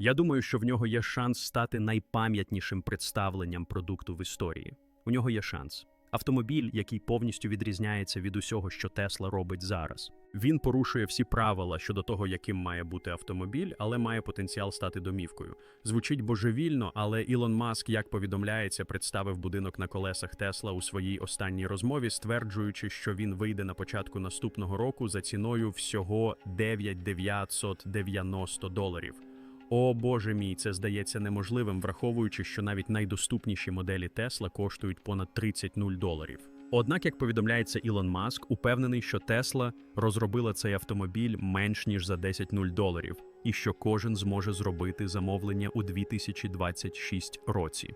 Я думаю, що в нього є шанс стати найпам'ятнішим представленням продукту в історії. У нього є шанс. Автомобіль, який повністю відрізняється від усього, що Тесла робить зараз. Він порушує всі правила щодо того, яким має бути автомобіль, але має потенціал стати домівкою. Звучить божевільно, але Ілон Маск, як повідомляється, представив будинок на колесах Тесла у своїй останній розмові, стверджуючи, що він вийде на початку наступного року за ціною всього 9990 доларів. О боже мій, це здається неможливим, враховуючи, що навіть найдоступніші моделі Тесла коштують понад 30 нуль доларів. Однак, як повідомляється Ілон Маск, упевнений, що Тесла розробила цей автомобіль менш ніж за 10 нуль доларів, і що кожен зможе зробити замовлення у 2026 році.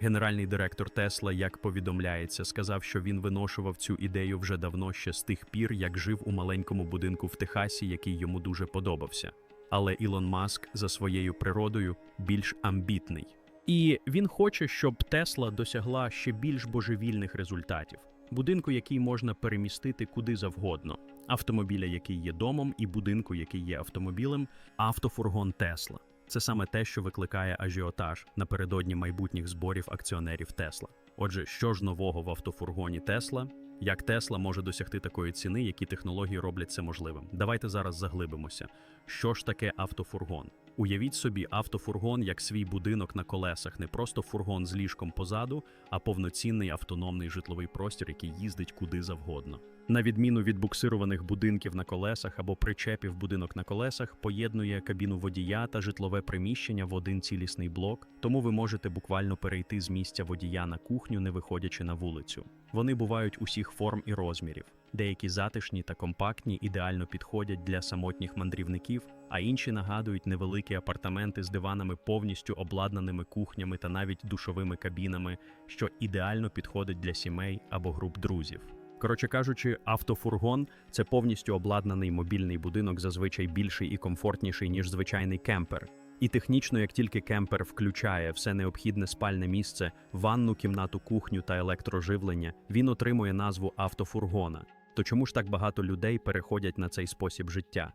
Генеральний директор Тесла, як повідомляється, сказав, що він виношував цю ідею вже давно ще з тих пір, як жив у маленькому будинку в Техасі, який йому дуже подобався. Але Ілон Маск за своєю природою більш амбітний. І він хоче, щоб Тесла досягла ще більш божевільних результатів. Будинку, який можна перемістити куди завгодно, автомобіля, який є домом, і будинку, який є автомобілем, автофургон Тесла. Це саме те, що викликає ажіотаж напередодні майбутніх зборів акціонерів Тесла. Отже, що ж нового в автофургоні Тесла? Як Тесла може досягти такої ціни, які технології роблять це можливим? Давайте зараз заглибимося. Що ж таке автофургон? Уявіть собі автофургон як свій будинок на колесах, не просто фургон з ліжком позаду, а повноцінний автономний житловий простір, який їздить куди завгодно. На відміну від буксированих будинків на колесах або причепів будинок на колесах, поєднує кабіну водія та житлове приміщення в один цілісний блок, тому ви можете буквально перейти з місця водія на кухню, не виходячи на вулицю. Вони бувають усіх форм і розмірів. Деякі затишні та компактні ідеально підходять для самотніх мандрівників, а інші нагадують невеликі апартаменти з диванами, повністю обладнаними кухнями та навіть душовими кабінами, що ідеально підходить для сімей або груп друзів. Коротше кажучи, автофургон це повністю обладнаний мобільний будинок, зазвичай більший і комфортніший, ніж звичайний кемпер. І технічно, як тільки кемпер включає все необхідне спальне місце, ванну, кімнату, кухню та електроживлення, він отримує назву автофургона. То чому ж так багато людей переходять на цей спосіб життя?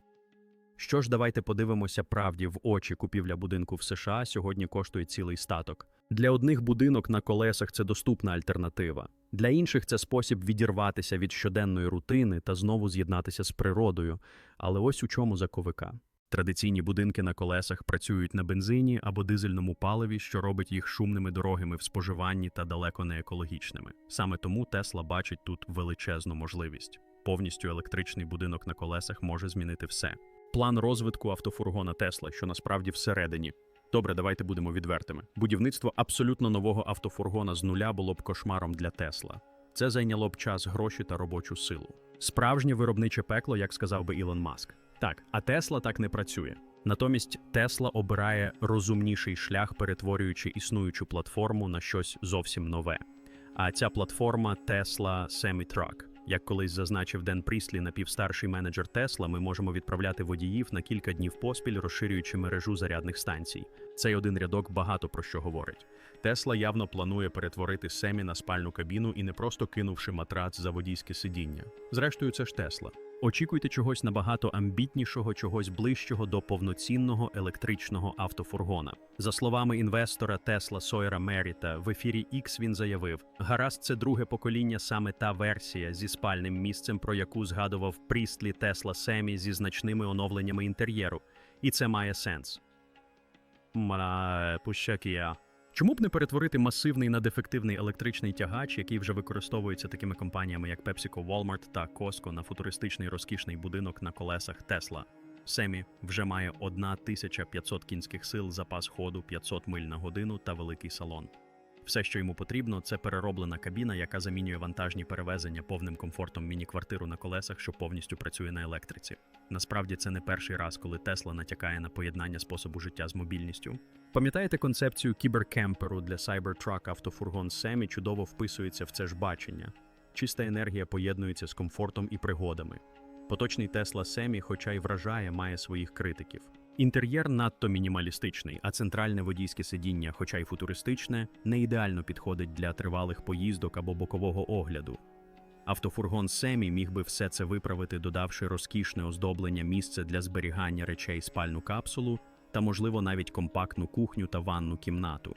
Що ж, давайте подивимося правді в очі купівля будинку в США сьогодні коштує цілий статок. Для одних будинок на колесах це доступна альтернатива. Для інших це спосіб відірватися від щоденної рутини та знову з'єднатися з природою. Але ось у чому заковика. Традиційні будинки на колесах працюють на бензині або дизельному паливі, що робить їх шумними дорогами в споживанні та далеко не екологічними. Саме тому Тесла бачить тут величезну можливість. Повністю електричний будинок на колесах може змінити все. План розвитку автофургона Тесла, що насправді всередині. Добре, давайте будемо відвертими. Будівництво абсолютно нового автофургона з нуля було б кошмаром для Тесла. Це зайняло б час, гроші та робочу силу. Справжнє виробниче пекло, як сказав би Ілон Маск. Так, а Тесла так не працює. Натомість Тесла обирає розумніший шлях, перетворюючи існуючу платформу на щось зовсім нове. А ця платформа Tesla Semi-Truck. Як колись зазначив Ден Пріслі, напівстарший менеджер Тесла, ми можемо відправляти водіїв на кілька днів поспіль, розширюючи мережу зарядних станцій. Цей один рядок багато про що говорить. Тесла явно планує перетворити семі на спальну кабіну і не просто кинувши матрац за водійське сидіння. Зрештою, це ж Тесла. Очікуйте чогось набагато амбітнішого, чогось ближчого до повноцінного електричного автофургона. За словами інвестора Тесла Сойера Меріта, в ефірі X він заявив: гаразд, це друге покоління, саме та версія зі спальним місцем, про яку згадував прістлі Тесла Семі зі значними оновленнями інтер'єру. І це має сенс. Пущакія. Чому б не перетворити масивний на дефективний електричний тягач, який вже використовується такими компаніями, як PepsiCo, Walmart та Costco, на футуристичний розкішний будинок на колесах Tesla? Семі вже має 1500 кінських сил, запас ходу 500 миль на годину та великий салон. Все, що йому потрібно, це перероблена кабіна, яка замінює вантажні перевезення повним комфортом міні-квартиру на колесах, що повністю працює на електриці. Насправді це не перший раз, коли Тесла натякає на поєднання способу життя з мобільністю. Пам'ятаєте концепцію кіберкемперу для Cybertruck автофургон Семі чудово вписується в це ж бачення. Чиста енергія поєднується з комфортом і пригодами. Поточний Тесла Семі, хоча й вражає, має своїх критиків. Інтер'єр надто мінімалістичний, а центральне водійське сидіння, хоча й футуристичне, не ідеально підходить для тривалих поїздок або бокового огляду. Автофургон Семі міг би все це виправити, додавши розкішне оздоблення місце для зберігання речей спальну капсулу та, можливо, навіть компактну кухню та ванну кімнату.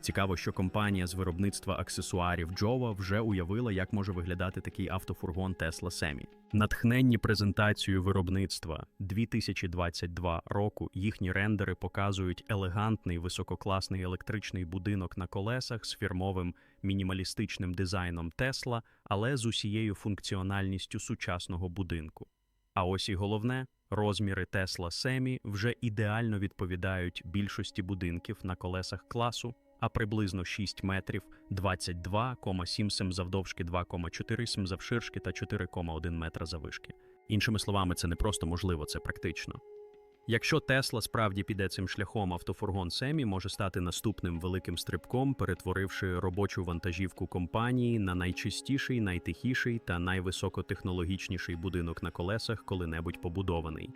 Цікаво, що компанія з виробництва аксесуарів Джова вже уявила, як може виглядати такий автофургон Tesla Semi. Натхненні презентацією виробництва 2022 року їхні рендери показують елегантний висококласний електричний будинок на колесах з фірмовим мінімалістичним дизайном Tesla, але з усією функціональністю сучасного будинку. А ось і головне, розміри Tesla Semi вже ідеально відповідають більшості будинків на колесах класу, а приблизно 6 метрів 22,7 см завдовжки, 2,4 см завширшки та 4,1 метра завишки. Іншими словами, це не просто можливо, це практично. Якщо Тесла справді піде цим шляхом, автофургон Семі може стати наступним великим стрибком, перетворивши робочу вантажівку компанії на найчистіший, найтихіший та найвисокотехнологічніший будинок на колесах, коли-небудь побудований.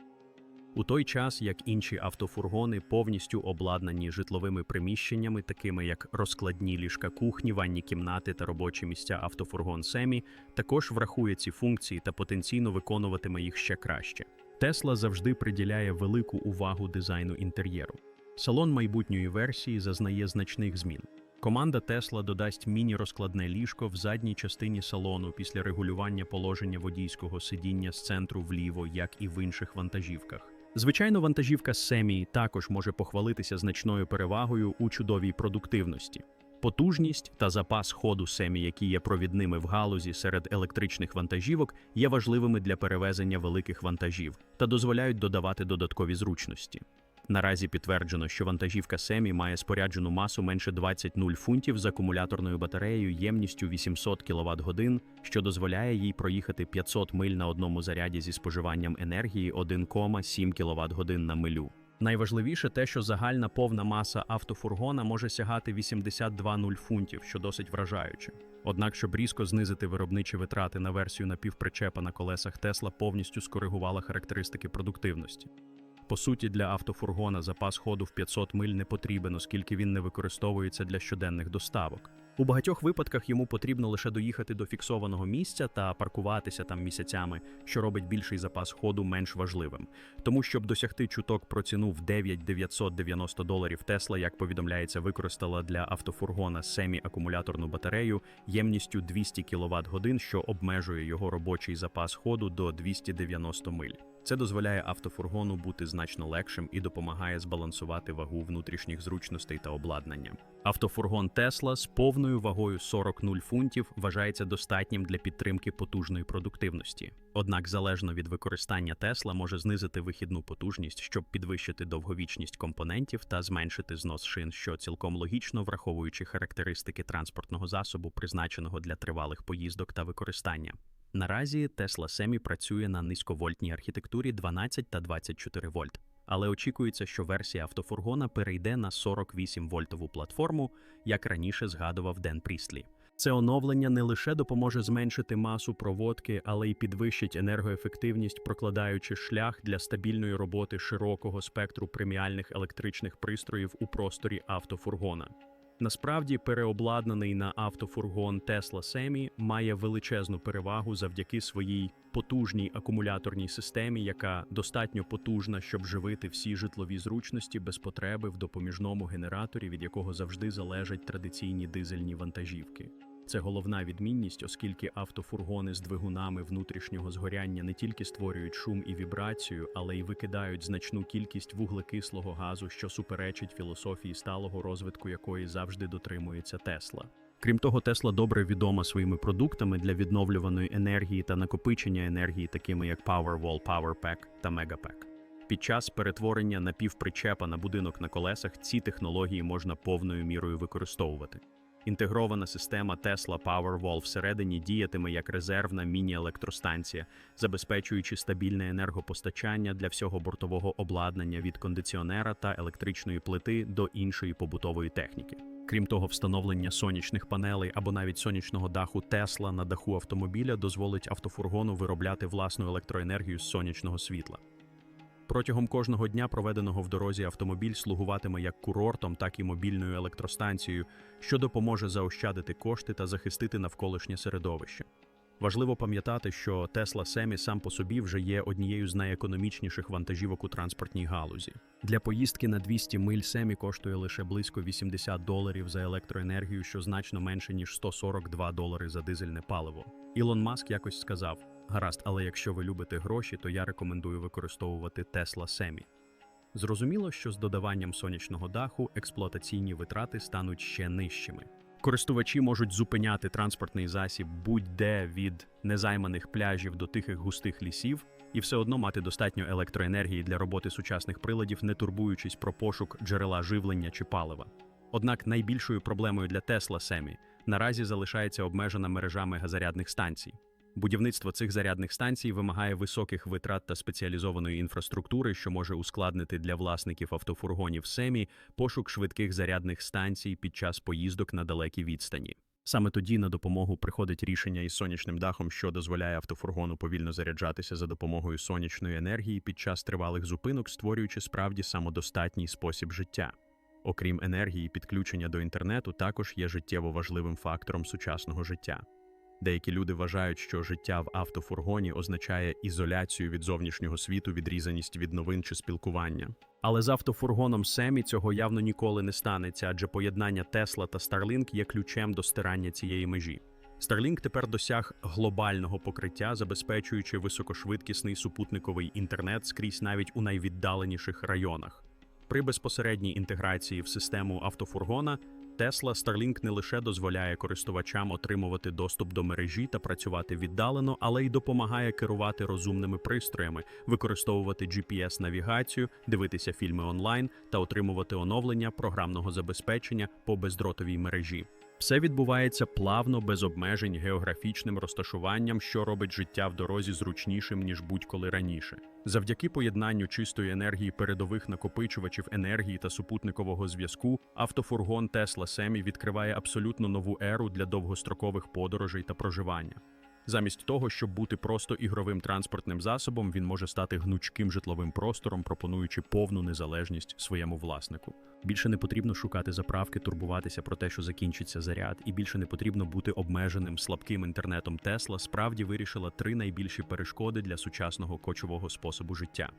У той час, як інші автофургони повністю обладнані житловими приміщеннями, такими як розкладні ліжка кухні, ванні кімнати та робочі місця автофургон Семі, також врахує ці функції та потенційно виконуватиме їх ще краще. Тесла завжди приділяє велику увагу дизайну інтер'єру. Салон майбутньої версії зазнає значних змін. Команда Тесла додасть міні-розкладне ліжко в задній частині салону після регулювання положення водійського сидіння з центру вліво, як і в інших вантажівках. Звичайно, вантажівка Семі також може похвалитися значною перевагою у чудовій продуктивності. Потужність та запас ходу Семі, які є провідними в галузі серед електричних вантажівок, є важливими для перевезення великих вантажів та дозволяють додавати додаткові зручності. Наразі підтверджено, що вантажівка Семі має споряджену масу менше 20 0 фунтів з акумуляторною батареєю ємністю 800 кВт годин, що дозволяє їй проїхати 500 миль на одному заряді зі споживанням енергії 1,7 кВт годин на милю. Найважливіше те, що загальна повна маса автофургона може сягати 82 0 фунтів, що досить вражаюче. Однак, щоб різко знизити виробничі витрати на версію напівпричепа на колесах Тесла повністю скоригувала характеристики продуктивності. По суті, для автофургона запас ходу в 500 миль не потрібен, оскільки він не використовується для щоденних доставок. У багатьох випадках йому потрібно лише доїхати до фіксованого місця та паркуватися там місяцями, що робить більший запас ходу менш важливим. Тому, щоб досягти чуток про ціну в 9,990 доларів, Тесла, як повідомляється, використала для автофургона семі акумуляторну батарею ємністю 200 кВт годин, що обмежує його робочий запас ходу до 290 миль. Це дозволяє автофургону бути значно легшим і допомагає збалансувати вагу внутрішніх зручностей та обладнання. Автофургон Тесла з повною вагою 40 0 фунтів вважається достатнім для підтримки потужної продуктивності. Однак, залежно від використання Тесла може знизити вихідну потужність, щоб підвищити довговічність компонентів та зменшити знос шин, що цілком логічно враховуючи характеристики транспортного засобу, призначеного для тривалих поїздок та використання. Наразі Tesla Semi працює на низьковольтній архітектурі 12 та 24 вольт, але очікується, що версія автофургона перейде на 48 вольтову платформу, як раніше згадував Ден Пріслі. Це оновлення не лише допоможе зменшити масу проводки, але й підвищить енергоефективність, прокладаючи шлях для стабільної роботи широкого спектру преміальних електричних пристроїв у просторі автофургона. Насправді, переобладнаний на автофургон Tesla Semi має величезну перевагу завдяки своїй потужній акумуляторній системі, яка достатньо потужна, щоб живити всі житлові зручності без потреби в допоміжному генераторі, від якого завжди залежать традиційні дизельні вантажівки. Це головна відмінність, оскільки автофургони з двигунами внутрішнього згоряння не тільки створюють шум і вібрацію, але й викидають значну кількість вуглекислого газу, що суперечить філософії сталого розвитку якої завжди дотримується Тесла. Крім того, Тесла добре відома своїми продуктами для відновлюваної енергії та накопичення енергії, такими як Powerwall, PowerPack та Megapack. Під час перетворення напівпричепа на будинок на колесах ці технології можна повною мірою використовувати. Інтегрована система Tesla Powerwall всередині діятиме як резервна міні-електростанція, забезпечуючи стабільне енергопостачання для всього бортового обладнання від кондиціонера та електричної плити до іншої побутової техніки. Крім того, встановлення сонячних панелей або навіть сонячного даху Tesla на даху автомобіля дозволить автофургону виробляти власну електроенергію з сонячного світла. Протягом кожного дня, проведеного в дорозі, автомобіль слугуватиме як курортом, так і мобільною електростанцією, що допоможе заощадити кошти та захистити навколишнє середовище. Важливо пам'ятати, що Tesla Semi сам по собі вже є однією з найекономічніших вантажівок у транспортній галузі. Для поїздки на 200 миль Semi коштує лише близько 80 доларів за електроенергію, що значно менше ніж 142 долари за дизельне паливо. Ілон Маск якось сказав: гаразд, але якщо ви любите гроші, то я рекомендую використовувати Tesla Semi. Зрозуміло, що з додаванням сонячного даху експлуатаційні витрати стануть ще нижчими. Користувачі можуть зупиняти транспортний засіб будь-де від незайманих пляжів до тихих густих лісів і все одно мати достатньо електроенергії для роботи сучасних приладів, не турбуючись про пошук джерела живлення чи палива. Однак найбільшою проблемою для Tesla Semi наразі залишається обмежена мережа мегазарядних станцій. Будівництво цих зарядних станцій вимагає високих витрат та спеціалізованої інфраструктури, що може ускладнити для власників автофургонів Семі пошук швидких зарядних станцій під час поїздок на далекі відстані. Саме тоді на допомогу приходить рішення із сонячним дахом, що дозволяє автофургону повільно заряджатися за допомогою сонячної енергії під час тривалих зупинок, створюючи справді самодостатній спосіб життя. Окрім енергії, підключення до інтернету також є життєво важливим фактором сучасного життя. Деякі люди вважають, що життя в автофургоні означає ізоляцію від зовнішнього світу, відрізаність від новин чи спілкування. Але з автофургоном Семі цього явно ніколи не станеться, адже поєднання Тесла та Starlink є ключем до стирання цієї межі. Starlink тепер досяг глобального покриття, забезпечуючи високошвидкісний супутниковий інтернет скрізь навіть у найвіддаленіших районах. При безпосередній інтеграції в систему автофургона Tesla Starlink не лише дозволяє користувачам отримувати доступ до мережі та працювати віддалено, але й допомагає керувати розумними пристроями, використовувати GPS-навігацію, дивитися фільми онлайн та отримувати оновлення програмного забезпечення по бездротовій мережі. Все відбувається плавно, без обмежень географічним розташуванням, що робить життя в дорозі зручнішим ніж будь-коли раніше. Завдяки поєднанню чистої енергії передових накопичувачів енергії та супутникового зв'язку, автофургон Tesla Semi відкриває абсолютно нову еру для довгострокових подорожей та проживання. Замість того, щоб бути просто ігровим транспортним засобом, він може стати гнучким житловим простором, пропонуючи повну незалежність своєму власнику. Більше не потрібно шукати заправки, турбуватися про те, що закінчиться заряд, і більше не потрібно бути обмеженим слабким інтернетом. Тесла справді вирішила три найбільші перешкоди для сучасного кочового способу життя.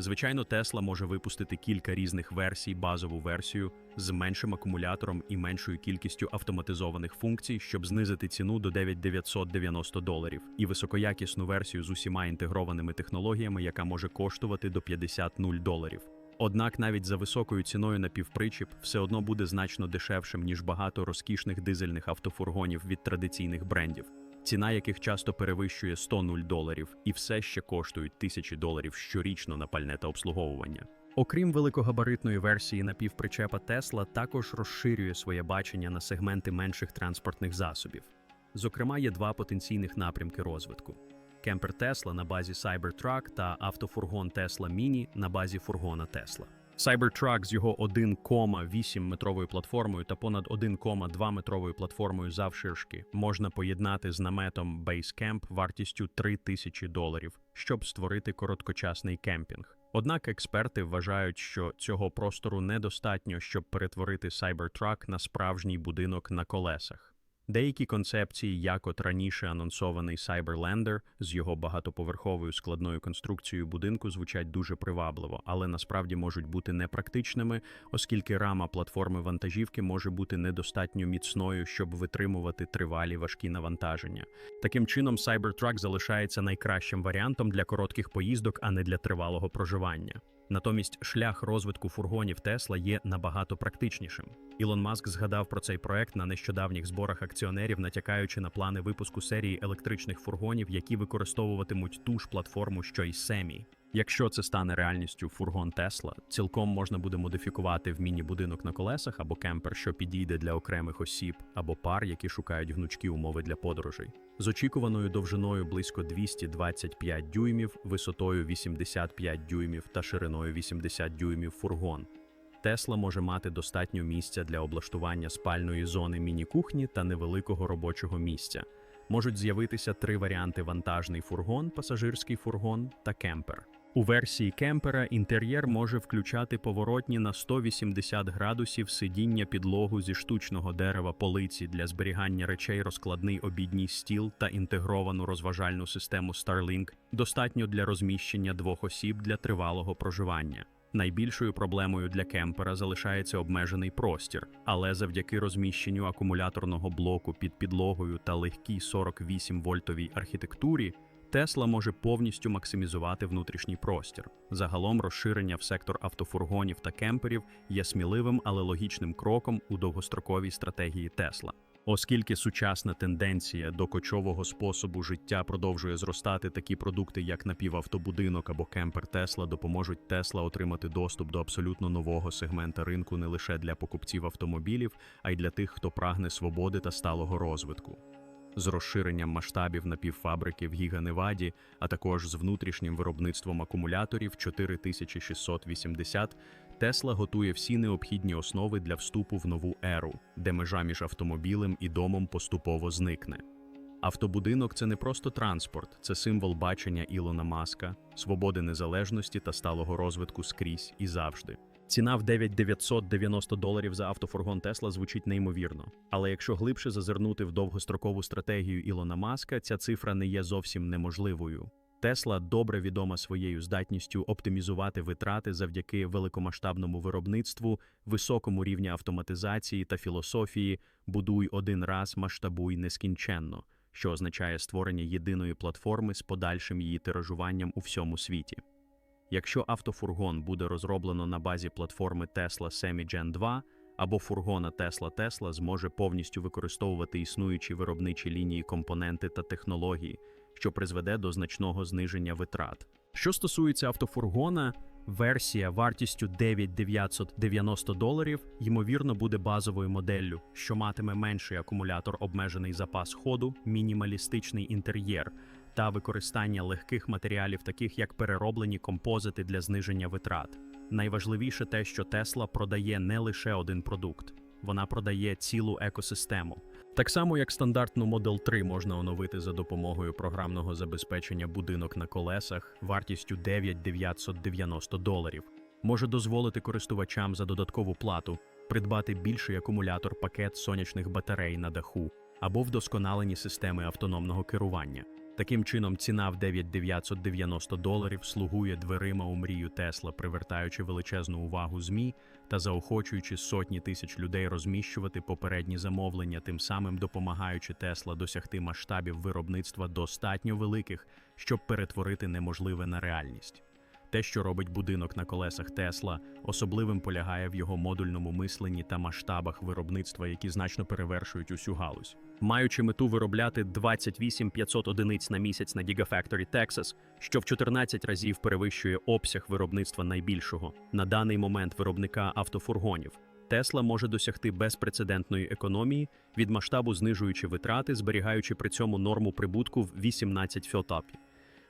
Звичайно, Tesla може випустити кілька різних версій, базову версію з меншим акумулятором і меншою кількістю автоматизованих функцій, щоб знизити ціну до 9990 доларів, і високоякісну версію з усіма інтегрованими технологіями, яка може коштувати до 50 доларів. Однак навіть за високою ціною на півпричіп все одно буде значно дешевшим ніж багато розкішних дизельних автофургонів від традиційних брендів ціна яких часто перевищує 100 нуль доларів і все ще коштують тисячі доларів щорічно на пальне та обслуговування. Окрім великогабаритної версії напівпричепа Tesla також розширює своє бачення на сегменти менших транспортних засобів. Зокрема, є два потенційних напрямки розвитку: кемпер Tesla на базі Cybertruck та автофургон Tesla Mini на базі фургона Tesla. Cybertruck з його 1,8 метровою платформою та понад 1,2 метровою платформою завширшки можна поєднати з наметом Basecamp вартістю 3000 доларів, щоб створити короткочасний кемпінг. Однак експерти вважають, що цього простору недостатньо, щоб перетворити Cybertruck на справжній будинок на колесах. Деякі концепції, як от раніше анонсований Cyberlander з його багатоповерховою складною конструкцією будинку, звучать дуже привабливо, але насправді можуть бути непрактичними, оскільки рама платформи вантажівки може бути недостатньо міцною, щоб витримувати тривалі важкі навантаження. Таким чином, Cybertruck залишається найкращим варіантом для коротких поїздок, а не для тривалого проживання. Натомість шлях розвитку фургонів Тесла є набагато практичнішим. Ілон Маск згадав про цей проект на нещодавніх зборах акціонерів, натякаючи на плани випуску серії електричних фургонів, які використовуватимуть ту ж платформу, що й Семі. Якщо це стане реальністю фургон Тесла, цілком можна буде модифікувати в міні-будинок на колесах або кемпер, що підійде для окремих осіб, або пар, які шукають гнучкі умови для подорожей. З очікуваною довжиною близько 225 дюймів, висотою 85 дюймів та шириною 80 дюймів фургон. Тесла може мати достатньо місця для облаштування спальної зони міні-кухні та невеликого робочого місця. Можуть з'явитися три варіанти: вантажний фургон, пасажирський фургон та кемпер. У версії кемпера інтер'єр може включати поворотні на 180 градусів сидіння підлогу зі штучного дерева полиці для зберігання речей, розкладний обідній стіл та інтегровану розважальну систему Starlink достатньо для розміщення двох осіб для тривалого проживання. Найбільшою проблемою для кемпера залишається обмежений простір, але завдяки розміщенню акумуляторного блоку під підлогою та легкій 48-вольтовій архітектурі Тесла може повністю максимізувати внутрішній простір. Загалом розширення в сектор автофургонів та кемперів є сміливим, але логічним кроком у довгостроковій стратегії Тесла. Оскільки сучасна тенденція до кочового способу життя продовжує зростати, такі продукти, як напівавтобудинок або кемпер Тесла, допоможуть Тесла отримати доступ до абсолютно нового сегмента ринку не лише для покупців автомобілів, а й для тих, хто прагне свободи та сталого розвитку. З розширенням масштабів напівфабрики в Гіга-Неваді, а також з внутрішнім виробництвом акумуляторів 4680, Тесла готує всі необхідні основи для вступу в нову еру, де межа між автомобілем і домом поступово зникне. Автобудинок це не просто транспорт, це символ бачення Ілона Маска, свободи незалежності та сталого розвитку скрізь і завжди. Ціна в 9990 доларів за автофургон Тесла звучить неймовірно. Але якщо глибше зазирнути в довгострокову стратегію Ілона Маска, ця цифра не є зовсім неможливою. Тесла добре відома своєю здатністю оптимізувати витрати завдяки великомасштабному виробництву, високому рівні автоматизації та філософії будуй один раз, масштабуй нескінченно, що означає створення єдиної платформи з подальшим її тиражуванням у всьому світі. Якщо автофургон буде розроблено на базі платформи Tesla Semi Gen 2 або фургона Tesla Tesla зможе повністю використовувати існуючі виробничі лінії компоненти та технології, що призведе до значного зниження витрат. Що стосується автофургона, версія вартістю 9990 доларів ймовірно буде базовою моделлю, що матиме менший акумулятор, обмежений запас ходу, мінімалістичний інтер'єр та використання легких матеріалів, таких як перероблені композити для зниження витрат. Найважливіше те, що Tesla продає не лише один продукт, вона продає цілу екосистему. Так само, як стандартну Model 3 можна оновити за допомогою програмного забезпечення будинок на колесах вартістю 9990 доларів, може дозволити користувачам за додаткову плату придбати більший акумулятор пакет сонячних батарей на даху або вдосконалені системи автономного керування. Таким чином, ціна в 9990 доларів слугує дверима у мрію Тесла, привертаючи величезну увагу ЗМІ та заохочуючи сотні тисяч людей розміщувати попередні замовлення, тим самим допомагаючи Тесла досягти масштабів виробництва достатньо великих, щоб перетворити неможливе на реальність. Те, що робить будинок на колесах Тесла, особливим полягає в його модульному мисленні та масштабах виробництва, які значно перевершують усю галузь. Маючи мету виробляти 28 500 одиниць на місяць на Gigafactory Texas, що в 14 разів перевищує обсяг виробництва найбільшого на даний момент виробника автофургонів. Тесла може досягти безпрецедентної економії від масштабу, знижуючи витрати, зберігаючи при цьому норму прибутку в 18 фьотапів.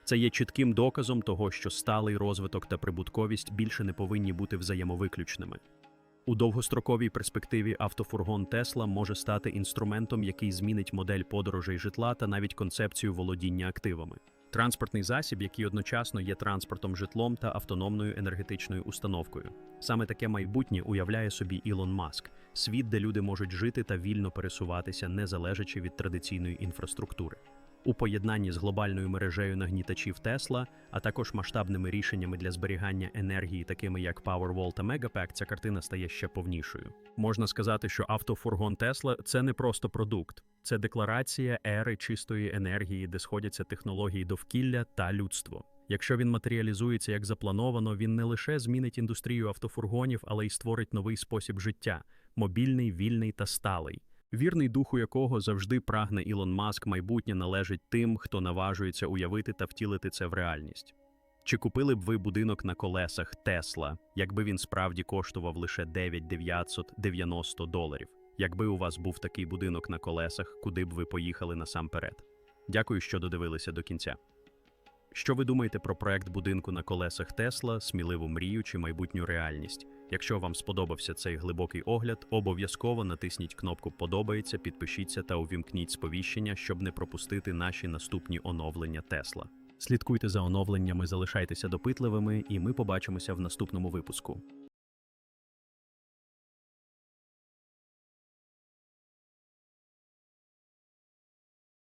Це є чітким доказом того, що сталий розвиток та прибутковість більше не повинні бути взаємовиключними. У довгостроковій перспективі автофургон Тесла може стати інструментом, який змінить модель подорожей житла та навіть концепцію володіння активами. Транспортний засіб, який одночасно є транспортом житлом та автономною енергетичною установкою. Саме таке майбутнє уявляє собі Ілон Маск світ, де люди можуть жити та вільно пересуватися, не залежачи від традиційної інфраструктури. У поєднанні з глобальною мережею нагнітачів Тесла, а також масштабними рішеннями для зберігання енергії, такими як Powerwall та Megapack, ця картина стає ще повнішою. Можна сказати, що автофургон Тесла це не просто продукт, це декларація ери чистої енергії, де сходяться технології довкілля та людство. Якщо він матеріалізується як заплановано, він не лише змінить індустрію автофургонів, але й створить новий спосіб життя мобільний, вільний та сталий. Вірний духу якого завжди прагне Ілон Маск майбутнє належить тим, хто наважується уявити та втілити це в реальність. Чи купили б ви будинок на колесах Тесла, якби він справді коштував лише 9990 доларів? Якби у вас був такий будинок на колесах, куди б ви поїхали насамперед? Дякую, що додивилися до кінця. Що ви думаєте про проект будинку на колесах Тесла, сміливу мрію чи майбутню реальність? Якщо вам сподобався цей глибокий огляд, обов'язково натисніть кнопку Подобається, підпишіться та увімкніть сповіщення, щоб не пропустити наші наступні оновлення Тесла. Слідкуйте за оновленнями, залишайтеся допитливими, і ми побачимося в наступному випуску.